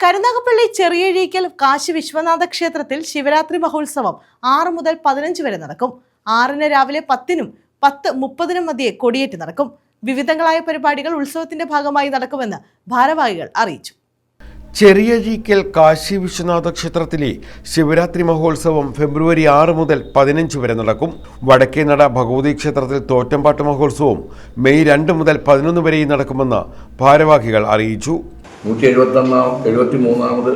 കരുനാഗപ്പള്ളി ചെറിയഴീക്കൽ കാശി വിശ്വനാഥ ക്ഷേത്രത്തിൽ ശിവരാത്രി മഹോത്സവം ആറ് മുതൽ പതിനഞ്ച് വരെ നടക്കും. ആറിന് രാവിലെ പത്തിനും പത്ത് മുപ്പതിനും മധ്യേ കൊടിയേറ്റ് നടക്കും. വിവിധങ്ങളായ പരിപാടികൾ ഉത്സവത്തിന്റെ ഭാഗമായി നടക്കുമെന്ന് ഭാരവാഹികൾ അറിയിച്ചു. ചെറിയഴീക്കൽ കാശി വിശ്വനാഥ ക്ഷേത്രത്തിലെ ശിവരാത്രി മഹോത്സവം ഫെബ്രുവരി ആറ് മുതൽ പതിനഞ്ച് വരെ നടക്കും. വടക്കേനട ഭഗവതി ക്ഷേത്രത്തിൽ തോറ്റംപാട്ട് മഹോത്സവം മെയ് രണ്ട് മുതൽ പതിനൊന്ന് വരെയും നടക്കുമെന്ന് ഭാരവാഹികൾ അറിയിച്ചു. നൂറ്റി എഴുപത്തൊന്നാം എഴുപത്തി മൂന്നാമത്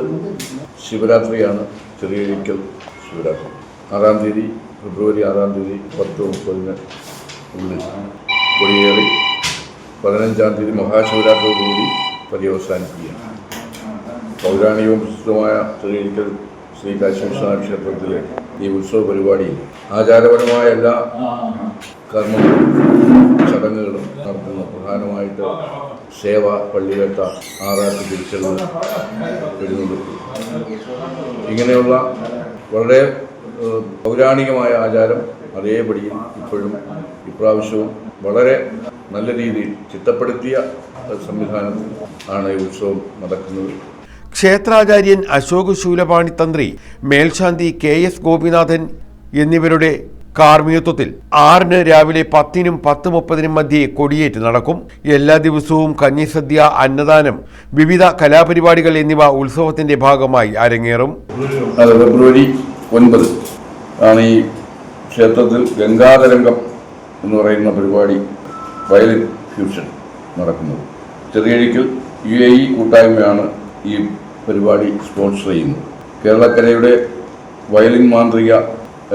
ശിവരാത്രിയാണ് ചെറിയഴിക്കൽ ശിവരാത്രി. ആറാം തീയതി ഫെബ്രുവരി ആറാം തീയതി പത്ത് മുപ്പതിന് ഉള്ളിൽ കൊടിയേറി പതിനഞ്ചാം തീയതി മഹാശിവരാത്രിയോടുകൂടി പര്യവസാനിക്കുകയാണ്. പൗരാണികവും പ്രസിദ്ധമായ ചെറിയഴിക്കൽ ശ്രീ കാശീവിശ്വനാഥ ക്ഷേത്രത്തിലെ ഈ ഉത്സവ പരിപാടിയിൽ ആചാരപരമായ എല്ലാ കർമ്മങ്ങളും ചടങ്ങുകളും നടത്തുന്ന പ്രധാനമായിട്ട് സേവ പള്ളിവേട്ട ആറാട്ട് തിരിച്ചെഴുന്ന് എഴുന്നള്ളിപ്പ് ഇങ്ങനെയുള്ള വളരെ പൗരാണികമായ ആചാരം അതേപടി ഇപ്പോഴും ഇപ്രാവശ്യവും വളരെ നല്ല രീതിയിൽ ചിട്ടപ്പെടുത്തിയ സംവിധാനം ആണ് ഈ ഉത്സവം നടക്കുന്നത്. ക്ഷേത്രാചാര്യൻ അശോക് ശൂലപാണി തന്ത്രി മേൽശാന്തി കെ എസ് ഗോപിനാഥൻ എന്നിവരുടെ കാർമ്മികത്വത്തിൽ ആറിന് രാവിലെ പത്തിനും പത്ത് മുപ്പതിനും മധ്യേ കൊടിയേറ്റ് നടക്കും. എല്ലാ ദിവസവും കഞ്ഞിസദ്യ അന്നദാനം വിവിധ കലാപരിപാടികൾ എന്നിവ ഉത്സവത്തിന്റെ ഭാഗമായി അരങ്ങേറും. ഫെബ്രുവരി ഒൻപത് ആണ് ഈ ക്ഷേത്രത്തിൽ ഗംഗാതരംഗം എന്ന് പറയുന്ന പരിപാടി വയലിൻ ഫ്യൂഷൻ നടക്കുന്നത്. ചെറിയഴിക്കൽ യു എ ഇ കൂട്ടായ്മയാണ് ഈ പരിപാടി സ്പോൺസർ ചെയ്യുന്നു. കേരളക്കരയുടെ വയലിൻ മാന്ത്രിക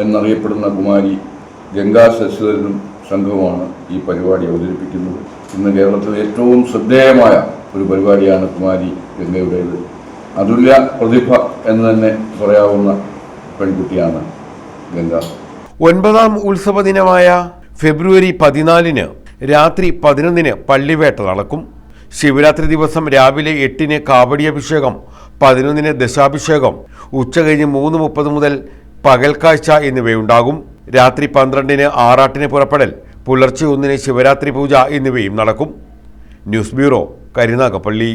എന്നറിയപ്പെടുന്ന കുമാരി ഗംഗാ ശശിധരനും സംഘവുമാണ് ഈ പരിപാടി അവതരിപ്പിക്കുന്നത്. ഇന്ന് കേരളത്തിലെ ഏറ്റവും ശ്രദ്ധേയമായ ഒരു പരിപാടിയാണ് കുമാരി ഗംഗയുടേത്. അതുല്യ പ്രതിഭ എന്ന് തന്നെ പറയാവുന്ന പെൺകുട്ടിയാണ് ഗംഗ. ഒൻപതാം ഉത്സവ ദിനമായ ഫെബ്രുവരി പതിനാലിന് രാത്രി പതിനൊന്നിന് പള്ളിവേട്ട നടക്കും. ശിവരാത്രി ദിവസം രാവിലെ എട്ടിന് കാവടി അഭിഷേകം പതിനൊന്നിന് ദശാഭിഷേകം ഉച്ചകഴിഞ്ഞ് മൂന്ന് മുപ്പത് മുതൽ പകൽക്കാഴ്ച എന്നിവയുണ്ടാകും. രാത്രി പന്ത്രണ്ടിന് ആറാട്ടിന് പുറപ്പെടൽ പുലർച്ചെ ഒന്നിന് ശിവരാത്രി പൂജ എന്നിവയും നടക്കും. News bureau Karunagappally.